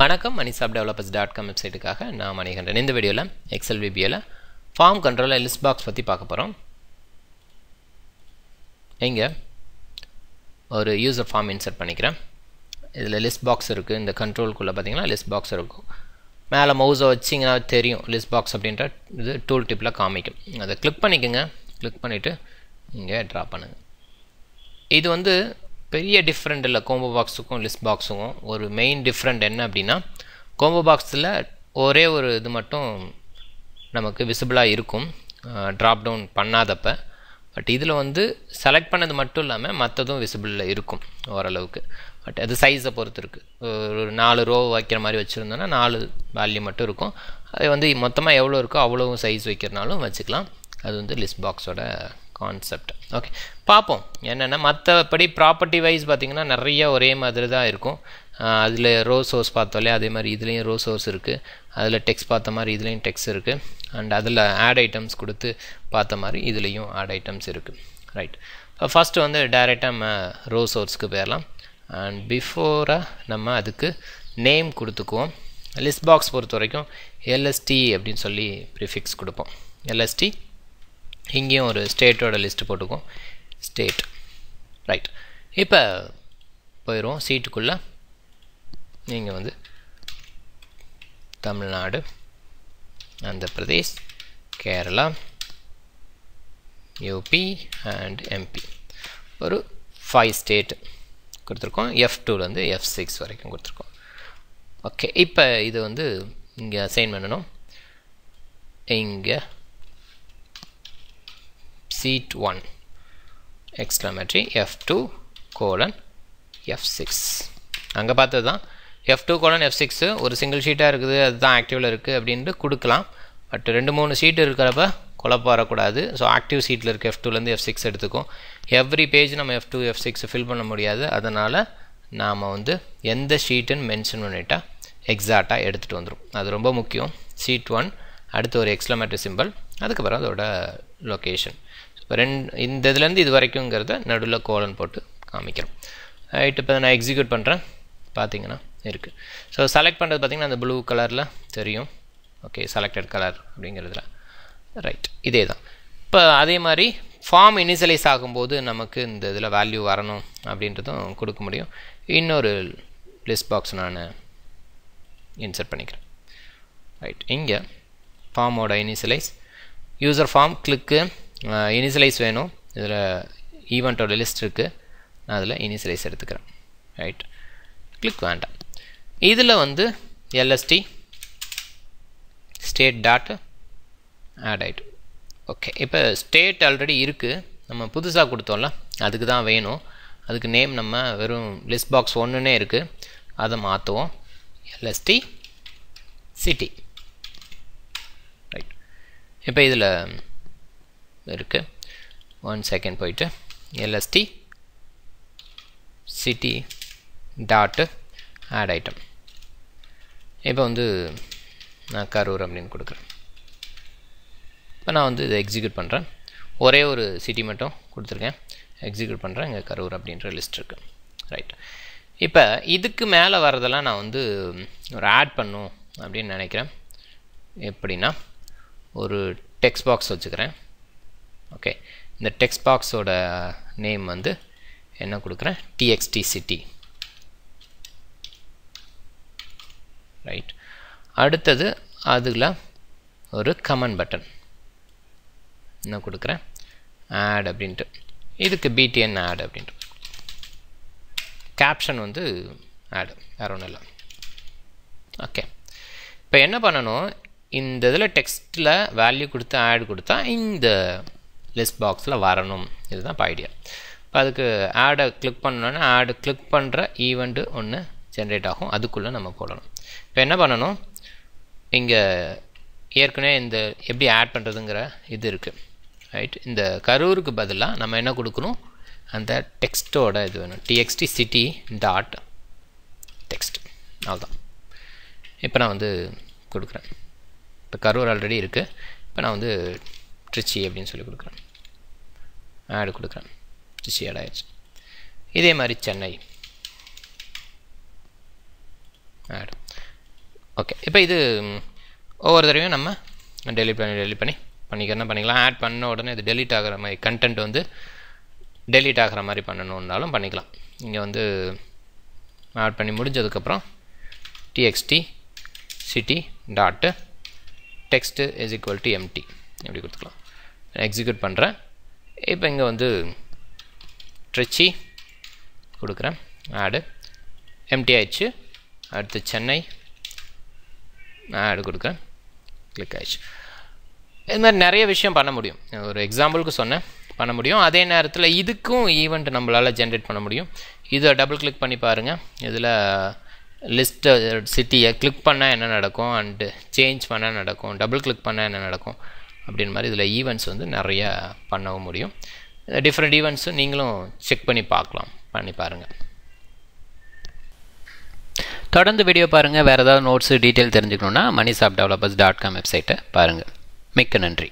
வணக்கம் மணிசாப் developers dot com வெப்சைட்டுக்காக நான் மணிகண்டன். இந்த வீடியோவில் எக்ஸல் விபியில் ஃபார்ம் கண்ட்ரோலில் லிஸ்ட் பாக்ஸ் பற்றி பார்க்க போகிறோம் இங்கே ஒரு யூசர் ஃபார்ம் இன்சர்ட் பண்ணிக்கிறேன். இதில் லிஸ்ட் பாக்ஸ் இருக்குது இந்த கண்ட்ரோல்குள்ளே பார்த்தீங்கன்னா லிஸ்ட் பாக்ஸ் இருக்கும். மேலே மவுஸை வச்சிங்கன்னா தெரியும். லிஸ்ட் பாக்ஸ் அப்படின்ற இது டூல் டிப்பில் காமிக்கும். அதை கிளிக் பண்ணிக்கோங்க. கிளிக் பண்ணிவிட்டு இங்கே ட்ரா பண்ணுங்கள் இது வந்து பெரிய டிஃப்ரெண்ட் இல்லை கோம்போ பாக்ஸுக்கும் லிஸ்ட் பாக்ஸுக்கும் ஒரு மெயின் டிஃப்ரெண்ட் என்ன அப்படின்னா கோம்போ பாக்ஸில் ஒரே ஒரு இது மட்டும் நமக்கு விசிபிளாக இருக்கும். Drop down பண்ணாதப்ப. பட் இதில் வந்து செலக்ட் பண்ணது மட்டும் இல்லாமல் மற்றதும் விசிபிளில் இருக்கும் ஓரளவுக்கு. பட் அது சைஸை பொறுத்து இருக்குது ஒரு நாலு ரோ வைக்கிற மாதிரி வச்சுருந்தோன்னா நாலு வேல்யூ மட்டும் இருக்கும். அது வந்து மொத்தமாக எவ்வளோ இருக்கோ அவ்வளோ சைஸ் வைக்கிறனாலும் வச்சுக்கலாம். அது வந்து லிஸ்ட் பாக்ஸோட கான்செப்ட் ஓகே பார்ப்போம். என்னென்னா மற்றபடி ப்ராப்பர்ட்டி வைஸ் பார்த்திங்கன்னா நிறைய ஒரே மாதிரி தான் இருக்கும் அதில் ரோ சோர்ஸ் பார்த்தோம்லே அதே மாதிரி இதுலேயும் ரோ சோர்ஸ் இருக்குது அதில் டெக்ஸ்ட் பார்த்த மாதிரி இதுலேயும் டெக்ஸ்ட் இருக்குது அண்ட் அதில் ஆட் ஐட்டம்ஸ் கொடுத்து பார்த்த மாதிரி இதுலேயும் ஆட் ஐட்டம்ஸ் இருக்குது ரைட் ஃபஸ்ட்டு வந்து டைரெக்டாக நம்ம ரோ சோர்ஸ்க்கு போயிடலாம் அண்ட் பிஃபோராக நம்ம அதுக்கு நேம் கொடுத்துக்குவோம். லிஸ்ட் பாக்ஸ் பொறுத்த வரைக்கும் எல்எஸ்டி அப்படின்னு சொல்லி ப்ரிஃபிக்ஸ் கொடுப்போம். எல்எஸ்டி இங்கேயும் ஒரு ஸ்டேட்டோட லிஸ்ட்டு போட்டுக்கும் ஸ்டேட் ரைட் இப்போ போயிடுவோம் சீட்டுக்குள்ளே நீங்கள் வந்து Tamil Nadu Andhra Pradesh Kerala UP and MP ஒரு ஃபைவ் ஸ்டேட் கொடுத்துருக்கோம். எஃப் டூலேருந்து எஃப் சிக்ஸ் வரைக்கும் கொடுத்துருக்கோம். ஓகே இப்போ இது வந்து இங்கே அசைன் பண்ணணும். இங்கே seat 1 exclamatory f2 colon f6 அங்கே பார்த்தது தான் F two colon F six ஒரு சிங்கிள் ஷீட்டாக இருக்குது அதுதான் ஆக்டிவில் இருக்குது அப்படின்ட்டு கொடுக்கலாம். பட் ரெண்டு மூணு ஷீட் இருக்கிறப்ப குழப்பம் வரக்கூடாது. ஸோ ஆக்டிவ் சீட்டில் இருக்க எஃப் டூலேருந்து எஃப் சிக்ஸ் எடுத்துக்கும். எவ்ரி பேஜ் நம்ம F two F six fill பண்ண முடியாது. அதனால் நாம் வந்து எந்த ஷீட்டுன்னு மென்ஷன் பண்ணிட்டா எக்ஸாக்டாக எடுத்துகிட்டு வந்துடும் அது ரொம்ப முக்கியம். ஷீட் ஒன் அடுத்து ஒரு எக்ஸ்லமேட்டரி சிம்பிள் அதுக்கப்புறம் அதோட லொக்கேஷன் இப்போ ரெண்டு இந்த இதுலேருந்து இது வரைக்குங்கிறத நடுவில் கோலன் போட்டு காமிக்கிறோம். ரைட் இப்போ நான் எக்ஸிக்யூட் பண்ணுறேன் பார்த்தீங்கன்னா இருக்குது ஸோ செலக்ட் பண்ணுறது பார்த்திங்கன்னா அந்த ப்ளூ கலரில் தெரியும். ஓகே செலக்டட் கலர் அப்படிங்கிறதுல. ரைட் இதே தான். இப்போ அதே மாதிரி ஃபார்ம் இனிஷியலைஸ் ஆகும்போது நமக்கு இந்த இதில் வேல்யூ வரணும் அப்படின்றதும் கொடுக்க முடியும். இன்னொரு லிஸ்ட் பாக்ஸ் நான் இன்சர்ட் பண்ணிக்கிறேன். ரைட் இங்கே ஃபார்மோட initialise user form click initialise வேணும். இதில் ஈவெண்ட்டோட லிஸ்ட் இருக்குது நான் அதில் இனிஷியலைஸ் எடுத்துக்கிறேன். ரைட் கிளிக் வேண்டாம். இதில் வந்து எல்எஸ்டி ஸ்டேட் டாட் ஆட் ஆகிட்டு ஓகே இப்போ ஸ்டேட் ஆல்ரெடி இருக்குது நம்ம புதுசாக கொடுத்தோம்ல அதுக்கு தான் வேணும். அதுக்கு நேம் நம்ம வெறும் லிஸ்ட் பாக்ஸ் ஒன்றுனே இருக்குது அதை மாற்றுவோம் எல்எஸ்டி சிட்டி ரைட் இப்போ இதில் இருக்குது ஒன் செகண்ட் போயிட்டு LST city dot add item இப்போ வந்து நான் கரூர் அப்படின்னு கொடுக்குறேன். இப்போ நான் வந்து இதை எக்ஸிக்யூட் பண்ணுறேன் ஒரே ஒரு சிட்டி மட்டும் கொடுத்துருக்கேன். எக்ஸிக்யூட் பண்ணுறேன் இங்கே கரூர் அப்படின்ற லிஸ்ட் இருக்குது ரைட் இப்போ இதுக்கு மேலே வரதெல்லாம் நான் வந்து ஒரு ஆட் பண்ணும் அப்படின்னு நினைக்கிறேன். எப்படின்னா ஒரு டெக்ஸ்ட் பாக்ஸ் வச்சுக்கிறேன். ஓகே இந்த டெக்ஸ்ட் பாக்ஸோட நேம் வந்து என்ன கொடுக்குறேன்? டிஎக்ஸ்டி சிட்டி ரைட் அடுத்தது அதில் ஒரு கமெண்ட் பட்டன் என்ன கொடுக்குறேன்? ஆட் அப்படின்ட்டு. இதுக்கு பிடிஎன் ஆட் அப்படின்ட்டு. கேப்ஷன் வந்து ஆடு வேறு ஒன்றும் இல்லை. ஓகே இப்போ என்ன பண்ணணும்? இந்த இதில் டெக்ஸ்ட்டில் வேல்யூ கொடுத்து ஆட் கொடுத்தா இந்த லிஸ்ட் பாக்ஸில் வரணும். இதுதான் இப்போ ஐடியா இப்போ அதுக்கு ஆடை கிளிக் பண்ணோன்னா ஆடு கிளிக் பண்ணுற ஈவெண்ட்டு ஒன்று ஜென்ரேட் ஆகும். அதுக்குள்ளே நம்ம போடணும். இப்போ என்ன பண்ணணும்? இங்கே ஏற்கனவே இந்த எப்படி ஆட் பண்ணுறதுங்கிற இது இருக்குது ரைட் இந்த கரூருக்கு பதிலாக நம்ம என்ன கொடுக்கணும்? அந்த டெக்ஸ்ட்டோட இது வேணும். டிஎக்ஸ்டி சிட்டி டாட் டெக்ஸ்ட் அவ்வளோதான் இப்போ நான் வந்து கொடுக்குறேன். இப்போ கரூர் ஆல்ரெடி இருக்குது இப்போ நான் வந்து ட்ரிச்சி அப்படின்னு சொல்லி கொடுக்குறேன். ஆடு கொடுக்குறேன். ட்ரிச்சி ஆட் ஆயிடுச்சு இதே மாதிரி சென்னை. ஆடு. ஓகே இப்போ இது ஒவ்வொரு தடவையும் நம்ம டெலிட் பண்ணி டெலிட் பண்ணி பண்ணிக்கிறனா பண்ணிக்கலாம். ஆட் பண்ண உடனே இது டெலிட் ஆகிற மாதிரி கண்டென்ட் வந்து டெலிட் ஆகிற மாதிரி பண்ணணுன்னாலும் பண்ணிக்கலாம். இங்கே வந்து ஆட் பண்ணி முடிஞ்சதுக்கப்புறம் TXT city dot text is equal to empty எப்படி கொடுத்துக்கலாம். எக்ஸிக்யூட் பண்ணுறேன் இப்போ இங்கே வந்து ட்ரிச்சி கொடுக்குறேன். ஆடு எம்டி ஆயிடுச்சு. அடுத்து சென்னை. ஆடு கொடுக்குறேன். கிளிக் ஆயிடுச்சு. இது மாதிரி நிறைய விஷயம் பண்ண முடியும். ஒரு எக்ஸாம்பிளுக்கு சொன்னேன். பண்ண முடியும். அதே நேரத்தில் இதுக்கும் ஈவெண்ட் நம்மளால் ஜென்ரேட் பண்ண முடியும். இதை டபுள் கிளிக் பண்ணி பாருங்கள் இதில் லிஸ்ட்டு சிட்டியை கிளிக் பண்ணால் என்ன நடக்கும்? அண்டு சேஞ்ச் பண்ணால் நடக்கும்? டபுள் கிளிக் பண்ணால் என்ன நடக்கும்? அப்படின்னு மாதிரி இதில் ஈவெண்ட்ஸ் வந்து நிறையா பண்ணவும் முடியும். டிஃப்ரெண்ட் ஈவெண்ட்ஸும் நீங்களும் செக் பண்ணி பார்க்கலாம். பண்ணி பாருங்கள் தொடர்ந்து வீடியோ பாருங்கள் வேறு ஏதாவது நோட்ஸு டீட்டெயில் தெரிஞ்சுக்கணுன்னா மணி சாப் டெவலப்பர்ஸ் டாட் காம் வெப்சைட்டை பாருங்கள் மிக்க நன்றி.